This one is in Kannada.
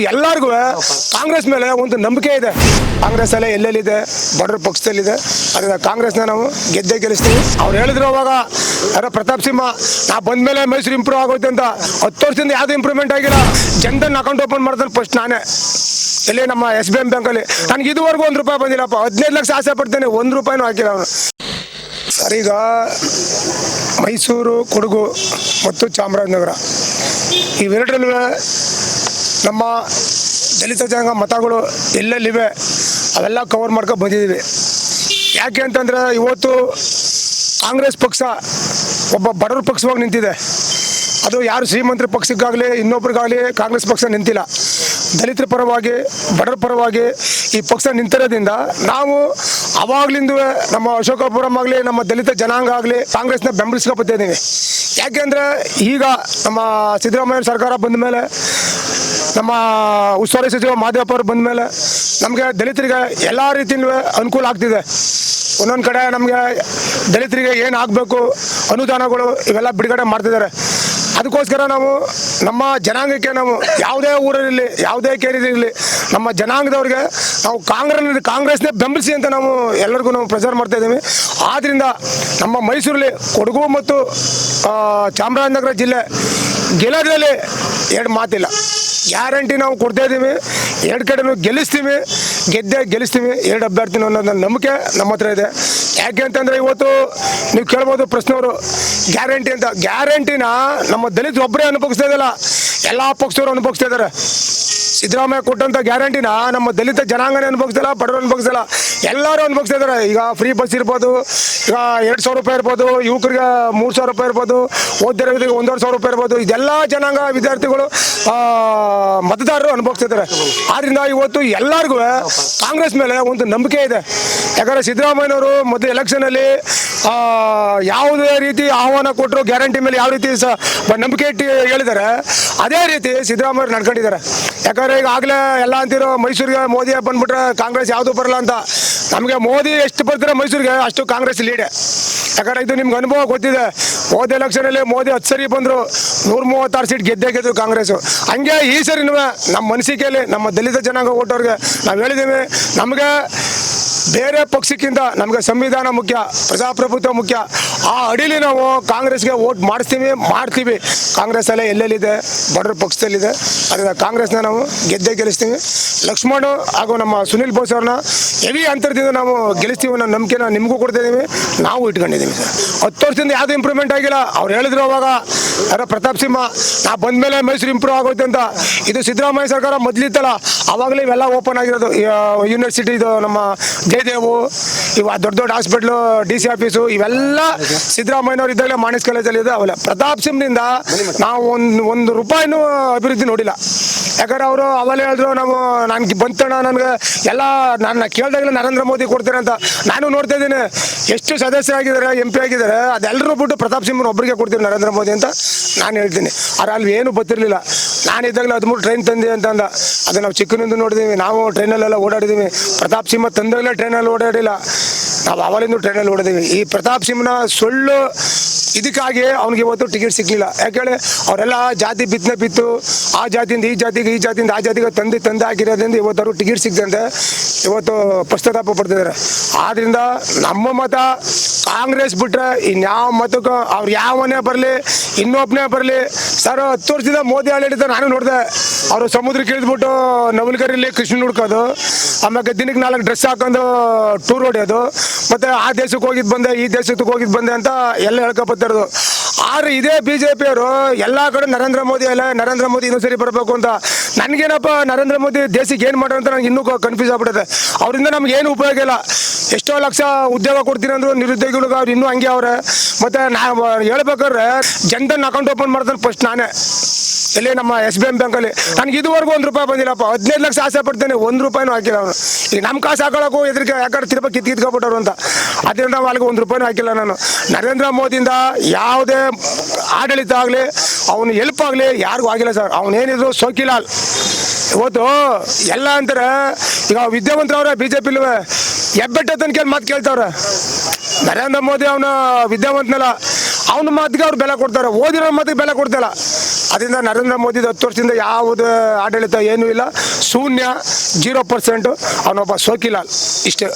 ಎಲ್ಲರಿಗೂ ಕಾಂಗ್ರೆಸ್ ಮೇಲೆ ಒಂದು ನಂಬಿಕೆ ಇದೆ. ಕಾಂಗ್ರೆಸ್ ಅಲ್ಲೇ ಎಲ್ಲೆಲ್ಲಿದೆ? ಬಡವ್ರ ಪಕ್ಷದಲ್ಲಿದೆ. ಅದರಿಂದ ಕಾಂಗ್ರೆಸ್ನ ನಾವು ಗೆದ್ದೆ ಗೆಲ್ಲಿಸ್ತೀವಿ. ಅವ್ರು ಹೇಳಿದ್ರು ಅವಾಗ, ಯಾರೋ ಪ್ರತಾಪ್ ಸಿಂಹ, ನಾ ಬಂದ್ಮೇಲೆ ಮೈಸೂರು ಇಂಪ್ರೂವ್ ಆಗೋಯ್ತು ಅಂತ. ಹತ್ತು ವರ್ಷದಿಂದ ಯಾವ್ದು ಇಂಪ್ರೂವ್ಮೆಂಟ್ ಆಗಿಲ್ಲ. ಜನಧನ್ ಅಕೌಂಟ್ ಓಪನ್ ಮಾಡ್ತಾನೆ ಫಸ್ಟ್ ನಾನೇ. ಎಲ್ಲೇ ನಮ್ಮ ಎಸ್ ಬಿ ಎಂ ಬ್ಯಾಂಕಲ್ಲಿ ನನಗೆ ಇದುವರೆಗೂ ಒಂದು ರೂಪಾಯಿ ಬಂದಿಲ್ಲಪ್ಪ. ಹದಿನೈದು ಲಕ್ಷ ಆಸೆ ಪಡ್ತೇನೆ. ಒಂದು ರೂಪಾಯಿನೂ ಹಾಕಿಲ್ಲ ಅವನು ಸರ್, ಈಗ ಮೈಸೂರು, ಕೊಡಗು ಮತ್ತು ಚಾಮರಾಜನಗರ. ಇವೆರಡರಲ್ಲೂ ನಮ್ಮ ದಲಿತ ಜನಾಂಗ ಮತಗಳು ಎಲ್ಲೆಲ್ಲಿವೆ, ಅವೆಲ್ಲ ಕವರ್ ಮಾಡ್ಕೊಂಡು ಬಂದಿದ್ದೀವಿ. ಯಾಕೆ ಅಂತಂದರೆ ಇವತ್ತು ಕಾಂಗ್ರೆಸ್ ಪಕ್ಷ ಒಬ್ಬ ಬಡವ್ರ ಪಕ್ಷವಾಗಿ ನಿಂತಿದೆ. ಅದು ಯಾರು ಶ್ರೀಮಂತರ ಪಕ್ಷಕ್ಕಾಗಲಿ, ಇನ್ನೊಬ್ರಿಗಾಗಲಿ ಕಾಂಗ್ರೆಸ್ ಪಕ್ಷ ನಿಂತಿಲ್ಲ. ದಲಿತರ ಪರವಾಗಿ, ಬಡವರ ಪರವಾಗಿ ಈ ಪಕ್ಷ ನಿಂತಿರೋದ್ರಿಂದ ನಾವು ಅವಾಗ್ಲಿಂದ ನಮ್ಮ ಅಶೋಕಪುರಂ ಆಗಲಿ, ನಮ್ಮ ದಲಿತ ಜನಾಂಗ ಆಗಲಿ ಕಾಂಗ್ರೆಸ್ನ ಬೆಂಬಲಿಸ್ಕೊಬತ್ತಿದ್ದೀವಿ. ಯಾಕೆಂದರೆ ಈಗ ನಮ್ಮ ಸಿದ್ದರಾಮಯ್ಯ ಸರ್ಕಾರ ಬಂದ ಮೇಲೆ ನಮ್ಮ ಉಸ್ತುವಾರಿ ಸಚಿವ ಮಾದೇವಪ್ಪ ಅವರು ಬಂದ ಮೇಲೆ ನಮಗೆ ದಲಿತರಿಗೆ ಎಲ್ಲ ರೀತಿಯಲ್ಲೂ ಅನುಕೂಲ ಆಗ್ತಿದೆ. ಒಂದೊಂದು ಕಡೆ ನಮಗೆ ದಲಿತರಿಗೆ ಏನು ಆಗಬೇಕು, ಅನುದಾನಗಳು ಇವೆಲ್ಲ ಬಿಡುಗಡೆ ಮಾಡ್ತಿದ್ದಾರೆ. ಅದಕ್ಕೋಸ್ಕರ ನಾವು ನಮ್ಮ ಜನಾಂಗಕ್ಕೆ ನಾವು ಯಾವುದೇ ಊರಲ್ಲಿ ಯಾವುದೇ ಕೇರಿರಲಿ ನಮ್ಮ ಜನಾಂಗದವ್ರಿಗೆ ನಾವು ಕಾಂಗ್ರೆಸ್, ಕಾಂಗ್ರೆಸ್ನೇ ಬೆಂಬಲಿಸಿ ಅಂತ ನಾವು ಎಲ್ಲರಿಗೂ ನಾವು ಪ್ರಚಾರ ಮಾಡ್ತಾ ಇದ್ದೀವಿ. ಆದ್ದರಿಂದ ನಮ್ಮ ಮೈಸೂರಲ್ಲಿ ಕೊಡಗು ಮತ್ತು ಚಾಮರಾಜನಗರ ಜಿಲ್ಲೆ ಗೆಲ್ಲೋದ್ರಲ್ಲಿ ಎರಡು ಮಾತಿಲ್ಲ. ಗ್ಯಾರಂಟಿ ನಾವು ಕೊಡ್ತಾ ಇದ್ದೀವಿ. ಎರಡು ಕಡೆನೂ ಗೆಲ್ಲಿಸ್ತೀವಿ. ಗೆದ್ದೆ ಗೆಲ್ಲಿಸ್ತೀವಿ. ಎರಡು ಅಭ್ಯರ್ಥಿನ ಅನ್ನೋದನ್ನ ನಂಬಿಕೆ ನಮ್ಮ ಹತ್ರ ಇದೆ. ಯಾಕೆ ಅಂತಂದರೆ ಇವತ್ತು ನೀವು ಕೇಳ್ಬೋದು ಪ್ರಶ್ನವರು ಗ್ಯಾರಂಟಿ ಅಂತ. ಗ್ಯಾರಂಟಿನ ನಮ್ಮ ದಲಿತ ಒಬ್ಬರೇ ಅನುಭವಿಸ್ತಾ ಇದ್ದಲ್ಲ. ಎಲ್ಲ ಪಕ್ಷದವರು ಅನುಭವಿಸ್ತಾ ಇದ್ದಾರೆ. ಸಿದ್ದರಾಮಯ್ಯ ಕೊಟ್ಟಂತ ಗ್ಯಾರಂಟಿನ ನಮ್ಮ ದಲಿತ ಜನಾಂಗನೇ ಅನುಭವಿಸ್ತಿಲ್ಲ ಬಡವರು ಅನುಭವಿಸ್ತಿಲ್ಲ ಎಲ್ಲರೂ ಅನುಭವಿಸ್ತಾ ಈಗ ಫ್ರೀ ಬಸ್ ಇರ್ಬೋದು, ಈಗ ಎರಡು ಸಾವಿರ ರೂಪಾಯಿ ಇರ್ಬೋದು, ಯುವಕರಿಗೆ ಮೂರು ಸಾವಿರ ರೂಪಾಯಿ ಇರ್ಬೋದು ಓದಿರೋರಿಗೆ ಒಂದೂವರೆ ಸಾವಿರ ರೂಪಾಯಿ ಇರ್ಬೋದು, ಇದೆಲ್ಲ ಜನಾಂಗ ವಿದ್ಯಾರ್ಥಿಗಳು ಮತದಾರರು ಅನುಭವಿಸ್ತಾ ಇದ್ದಾರೆ. ಆದ್ರಿಂದ ಇವತ್ತು ಎಲ್ಲರಿಗೂ ಕಾಂಗ್ರೆಸ್ ಮೇಲೆ ಒಂದು ನಂಬಿಕೆ ಇದೆ. ಯಾಕಂದ್ರೆ ಸಿದ್ದರಾಮಯ್ಯನವರು ಮೊದಲು ಎಲೆಕ್ಷನಲ್ಲಿ ಯಾವುದೇ ರೀತಿ ಆಹ್ವಾನ ಕೊಟ್ಟರು ಗ್ಯಾರಂಟಿ ಮೇಲೆ ಯಾವ ರೀತಿ ನಂಬಿಕೆ ಇಟ್ಟು ಹೇಳಿದ್ದಾರೆ ಅದೇ ರೀತಿ ಸಿದ್ದರಾಮಯ್ಯ ನಡ್ಕೊಂಡಿದ್ದಾರೆ ಯಾಕಂದ್ರೆ ಈಗ ಆಗಲೇ ಎಲ್ಲ ಅಂತಿರೋ ಮೈಸೂರಿಗೆ ಮೋದಿ ಬಂದ್ಬಿಟ್ರೆ ಕಾಂಗ್ರೆಸ್ ಯಾವುದು ಬರಲ್ಲ ಅಂತ. ನಮಗೆ ಮೋದಿ ಎಷ್ಟು ಬರ್ತಾರೆ ಮೈಸೂರಿಗೆ ಅಷ್ಟು ಕಾಂಗ್ರೆಸ್ ಲೀಡೆ. ಯಾಕಂದ್ರೆ ಇದು ನಿಮ್ಗೆ ಅನುಭವ ಗೊತ್ತಿದೆ, ಹೋದ ಎಲೆಕ್ಷನಲ್ಲಿ ಮೋದಿ ಹತ್ತು ಸರಿ ಬಂದರು ನೂರ ಮೂವತ್ತಾರು ಸೀಟ್ ಗೆದ್ದೇ ಗೆದ್ದು ಕಾಂಗ್ರೆಸ್ ಹಂಗೆ ಈ ಸರಿ ನಮ್ಮ ಮನಸ್ಸಿಕೆಯಲ್ಲಿ ನಮ್ಮ ದಲಿತ ಜನಾಂಗ ಓಟೋರಿಗೆ ನಾವು ಹೇಳಿದ್ದೀವಿ ನಮಗೆ ಬೇರೆ ಪಕ್ಷಕ್ಕಿಂತ ನಮಗೆ ಸಂವಿಧಾನ ಮುಖ್ಯ ಪ್ರಜಾಪ್ರಭುತ್ವ ಮುಖ್ಯ ಆ ಅಡಿಲಿ ನಾವು ಕಾಂಗ್ರೆಸ್ಗೆ ವೋಟ್ ಮಾಡಿಸ್ತೀವಿ, ಮಾಡ್ತೀವಿ. ಕಾಂಗ್ರೆಸ್ ಅಲ್ಲೇ ಎಲ್ಲೆಲ್ಲಿದೆ? ಬಡವರ ಪಕ್ಷದಲ್ಲಿದೆ. ಅದರಿಂದ ಕಾಂಗ್ರೆಸ್ನ ನಾವು ಗೆದ್ದೇ ಗೆಲ್ಲಿಸ್ತೀವಿ. ಲಕ್ಷ್ಮಣ್ ಹಾಗೂ ನಮ್ಮ ಸುನಿಲ್ ಬೋಸ್ ಅವ್ರನ್ನ ಹೆವಿ ಅಂತರದಿಂದ ನಾವು ಗೆಲ್ಲಿಸ್ತೀವಿ ಅನ್ನೋ ನಂಬಿಕೆನ ನಿಮಗೂ ಕೊಡ್ತಿದ್ದೀವಿ ನಾವು ಇಟ್ಕೊಂಡಿದ್ದೀವಿ ಸರ್. ಹತ್ತು ವರ್ಷದಿಂದ ಯಾವುದು ಇಂಪ್ರೂವ್ಮೆಂಟ್ ಆಗಿಲ್ಲ. ಅವ್ರು ಹೇಳಿದ್ರು ಅವಾಗ ಯಾರೋ ಪ್ರತಾಪ್ ಸಿಂಹ, ನಾ ಬಂದ್ಮೇಲೆ ಮೈಸೂರು ಇಂಪ್ರೂವ್ ಆಗೋಯ್ತು ಅಂತ. ಇದು ಸಿದ್ದರಾಮಯ್ಯ ಸರ್ಕಾರ ಮೊದಲಿತ್ತಲ್ಲ. ಆವಾಗಲೇ ಇವೆಲ್ಲ ಓಪನ್ ಆಗಿರೋದು. ಯೂನಿವರ್ಸಿಟಿ ಇದು ನಮ್ಮ ಜಯದೇವು, ಇವ ದೊಡ್ಡ ದೊಡ್ಡ ಹಾಸ್ಪಿಟ್ಲು ಡಿ ಸಿ ಆಫೀಸು ಇವೆಲ್ಲ ಸಿದ್ದರಾಮಯ್ಯನವ್ರು ಇದ್ದಾಗಲೇ ಮಾಣಿಸ್ ಕಾಲೇಜಲ್ಲಿ ಇದೆ ಅವಲ್ಲ. ಪ್ರತಾಪ್ ಸಿಂಹ್ನಿಂದ ನಾವು ಒಂದು ಒಂದು ರೂಪಾಯಿನೂ ಅಭಿವೃದ್ಧಿ ನೋಡಿಲ್ಲ. ಯಾಕಂದ್ರೆ ಅವರು ಅವೆಲ್ಲ ಹೇಳಿದ್ರು ನಾವು ನನಗೆ ಬಂತಣ್ಣ ನನಗೆ ಎಲ್ಲ ನನ್ನ ಕೇಳಿದಾಗಲೇ ನರೇಂದ್ರ ಮೋದಿ ಕೊಡ್ತಾರೆ ಅಂತ. ನಾನು ನೋಡ್ತಾ ಇದ್ದೀನಿ ಎಷ್ಟು ಸದಸ್ಯ ಆಗಿದ್ದಾರೆ ಎಂ ಪಿ ಆಗಿದ್ದಾರೆ ಅದೆಲ್ಲರೂ ಬಿಟ್ಟು ಪ್ರತಾಪ್ ಸಿಂಹನ ಒಬ್ಬರಿಗೆ ಕೊಡ್ತೀವಿ ನರೇಂದ್ರ ಮೋದಿ ಅಂತ ನಾನು ಹೇಳ್ತೀನಿ. ಆದ್ರೆ ಅಲ್ಲಿ ಏನು ಗೊತ್ತಿರಲಿಲ್ಲ. ನಾನು ಇದ್ದಾಗಲೇ ಹದಿಮೂರು ಟ್ರೈನ್ ತಂದೆ ಅಂತ ಅಂದ ನಾವು ಚಿಕ್ಕನಿಂದ ನೋಡಿದೀವಿ. ನಾವು ಟ್ರೈನಲ್ಲೆಲ್ಲ ಓಡಾಡಿದ್ದೀವಿ ಪ್ರತಾಪ್ ಸಿಂಹ ತಂದಾಗಲೇ ಟ್ರೈನಲ್ಲಿ ಓಡಾಡಿಲ್ಲ. ನಾವು ಅವಲಿಂದ ಟ್ರೈನಲ್ಲಿ ಓಡಿದೀವಿ ಈ ಪ್ರತಾಪ್ ಸಿಂಹನ ಸುಳ್ಳು ಇದಕ್ಕಾಗಿ ಅವ್ನಿಗೆ ಇವತ್ತು ಟಿಕೆಟ್ ಸಿಗ್ಲಿಲ್ಲ. ಯಾಕೇಳಿ ಅವರೆಲ್ಲ ಜಾತಿ ಬಿತ್ತನೆ ಬಿತ್ತು. ಆ ಜಾತಿಯಿಂದ ಈ ಜಾತಿಗೆ ಈ ಜಾತಿಯಿಂದ ಆ ಜಾತಿಗೆ ತಂದು ತಂದೆ ಆಗಿರೋದ್ರಿಂದ ಇವತ್ತು ಅವ್ರು ಟಿಕೆಟ್ ಸಿಗ್ದಂತೆ ಇವತ್ತು ಪಶ್ಚಾತ್ತಾಪ ಪಡ್ತಿದ್ದಾರೆ. ಆದ್ರಿಂದ ನಮ್ಮ ಮತ ಕಾಂಗ್ರೆಸ್ ಬಿಟ್ರೆ ಇನ್ಯಾವ ಮತಕ್ಕೂ ಅವ್ರು ಯಾವನೇ ಬರಲಿ ಇನ್ನೊಬ್ಬನೇ ಬರಲಿ ಸರ್ ಹತ್ತು ವರ್ಷದಿಂದ ಮೋದಿ ಆಡಳಿತ ನಾನು ನೋಡಿದೆ. ಅವರು ಸಮುದ್ರಕ್ಕೆ ಇಳಿದ್ಬಿಟ್ಟು ನವಲ್ಗರಿಲಿ ಕೃಷ್ಣ ಹುಡ್ಕೋದು ಆಮೇಲೆ ದಿನಕ್ಕೆ ನಾಲ್ಕು ಡ್ರೆಸ್ ಹಾಕೊಂಡು ಟೂರ್ ಹೊಡೆಯೋದು, ಮತ್ತೆ ಆ ದೇಶಕ್ಕೆ ಹೋಗಿದ್ದು ಬಂದೆ, ಈ ದೇಶಕ್ಕೆ ಹೋಗಿದ್ದು ಬಂದೆ ಅಂತ ಎಲ್ಲ ಹೇಳ್ಕೊಬತ್ತಿರೋದು ಆದ್ರೆ ಇದೇ ಬಿ ಜೆ ಪಿಯವರು ಎಲ್ಲ ಕಡೆ ನರೇಂದ್ರ ಮೋದಿ ಅಲ್ಲ, ನರೇಂದ್ರ ಮೋದಿ ಇನ್ನೊಂದು ಸರಿ ಬರಬೇಕು ಅಂತ. ನನಗೇನಪ್ಪ ನರೇಂದ್ರ ಮೋದಿ ದೇಶಕ್ಕೆ ಏನು ಮಾಡೋದು ಅಂತ ನನಗೆ ಇನ್ನೂ ಕನ್ಫ್ಯೂಸ್ ಆಗ್ಬಿಡುತ್ತೆ ಅವರಿಂದ ನಮ್ಗೆ ಏನು ಉಪಯೋಗ ಇಲ್ಲ. ಎಷ್ಟೋ ಲಕ್ಷ ಉದ್ಯೋಗ ಕೊಡ್ತೀನಿ ಅಂದ್ರು ನಿರುದ್ಯೋಗಿಗಳಿಗೆ ಅವ್ರು ಇನ್ನೂ ಹಂಗೆ ಅವ್ರೆ. ಮತ್ತೆ ನಾ ಹೇಳ್ಬೇಕಾದ್ರೆ ಜನಧನ್ ಅಕೌಂಟ್ ಓಪನ್ ಮಾಡ್ತಾನೆ ಫಸ್ಟ್ ನಾನೇ. ಎಲ್ಲಿ ನಮ್ಮ ಎಸ್ ಬಿ ಎಂ ಬ್ಯಾಂಕಲ್ಲಿ ನನಗೆ ಇದುವರೆಗೂ ಒಂದು ರೂಪಾಯಿ ಬಂದಿಲ್ಲಪ್ಪ. ಹದಿನೈದು ಲಕ್ಷ ಆಸೆ ಪಡ್ತೇನೆ, ಒಂದು ರೂಪಾಯಿನೂ ಹಾಕಿಲ್ಲ ಅವನು ಈಗ ನಮ್ಮ ಕಾಸು ಹಾಕೊಳ್ಳೋಕ್ಕೂ ಎದ್ರಿಗೆ ಯಾಕಂದ್ರೆ ತಿರುಪ ಕಿತ್ ಕಿತ್ಕೊಬಿಟ್ಟರು ಅಂತ. ಅದರಿಂದ ನಾವು ಅಲ್ಲಿಗೆ ಒಂದು ರೂಪಾಯಿನೂ ಹಾಕಿಲ್ಲ ನಾನು. ನರೇಂದ್ರ ಮೋದಿಯಿಂದ ಯಾವುದೇ ಆಡಳಿತ ಆಗಲಿ, ಅವನು ಹೆಲ್ಪ್ ಆಗಲಿ ಯಾರಿಗೂ ಆಗಿಲ್ಲ ಸರ್. ಅವನೇನಿದ್ರು ಸೋಕಿಲಾಲ್. ಇವತ್ತು ಎಲ್ಲ ಅಂತಾರೆ, ಈಗ ವಿದ್ಯಾವಂತರವ್ರೆ ಬಿ ಜೆ ಪಿಲ್ವೇ ಹೆಬ್ಬೆಟ್ಟ ತನಕ ಮಾತು ಕೇಳ್ತಾವ್ರೆ? ನರೇಂದ್ರ ಮೋದಿ ಅವನ ವಿದ್ಯಾವಂತನಲ್ಲ, ಅವನ ಮಾತಿಗೆ ಅವ್ರು ಬೆಲೆ ಕೊಡ್ತಾರೆ. ಓದಿರೋ ಮಾತಿಗೆ ಬೆಲೆ ಕೊಡ್ತಾರಲ್ಲ ಅದರಿಂದ ನರೇಂದ್ರ ಮೋದಿ ಹತ್ತು ವರ್ಷದಿಂದ ಯಾವುದು ಆಡಳಿತ ಏನೂ ಇಲ್ಲ. ಶೂನ್ಯ, ಜೀರೋ ಪರ್ಸೆಂಟು, ಅವನೊಬ್ಬ ಸೋಕಿಲಾಲ್. ಇಷ್ಟೇ.